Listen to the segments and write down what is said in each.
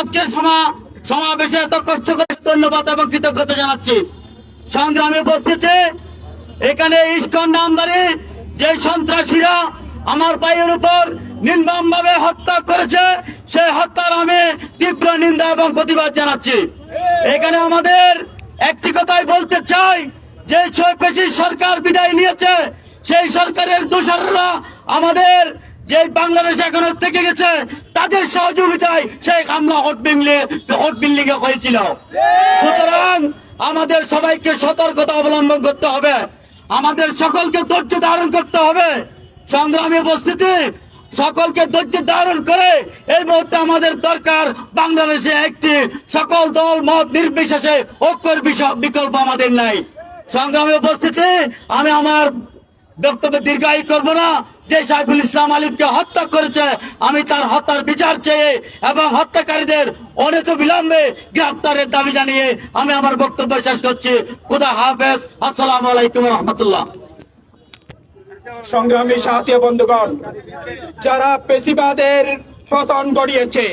আজকের সমা সমাবেশে এত কষ্ট করে ধন্যবাদ এবং কৃতজ্ঞতা জানাচ্ছি। সংগ্রামে উপস্থিতি, এখানে ইস্কন নামদারি যে সন্ত্রাসীরা আমার ভাইয়ের উপর নির্মম ভাবে হত্যা করেছে সেই হত্যার আমি তীব্র নিন্দা এবং প্রতিবাদ জানাচ্ছি। এখানে আমাদের একটি কথাই বলতে চাই, যে ছয় পেশি সরকার বিদায় নিয়েছে, সেই সরকারের দোষররা আমাদের যে বাংলাদেশ এখনও থেকে গেছে, তাদের সহযোগিতায় সেই হামলা হট এ হয়েছিল। সুতরাং আমাদের সবাইকে সতর্কতা অবলম্বন করতে হবে। আমাদের সকলকে ধৈর্য ধারণ করতে হবে। সংগ্রামী উপস্থিতি, সকলকে ধৈর্য ধারণ করে এই মুহূর্তে আমাদের দরকার বাংলাদেশে একটি সকল দল, মত নির্বিশেষে ঐক্যের বিকল্প আমাদের নাই। সংগ্রামী উপস্থিতি, আমি আমার বক্তব্য দীর্ঘায়ী করব না। যে সাইফুল ইসলাম আলিফকে হত্যা করেছে, আমি তার হত্যার বিচার চেয়ে এবং হত্যাকারীদের অনেক বিলম্বে গ্রেপ্তারের দাবি জানিয়ে আমি আমার বক্তব্য শেষ করছি। খুদা হাফেজ। আসসালাম আলাইকুম রহমতুল্লাহ। সংগ্রামী সাথী বন্ধুগণ, যারা পেশিবাদের পতন গড়িয়েছে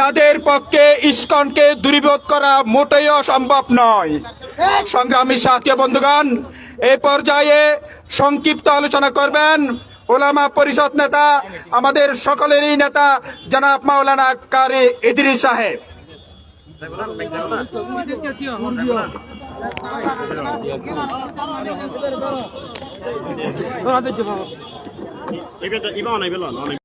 তাদের পক্ষে ইস্কনকে দূরীভূত করা মোটেই অসম্ভব নয়। সংগ্রামী সাথী বন্ধুগণ এই পর্যায়ে সংক্ষিপ্ত আলোচনা করবেন ওলামা পরিষদ নেতা, আমাদের সকলেরই নেতা জনাব মাওলানা কারি ইদ্রিস সাহেব। 이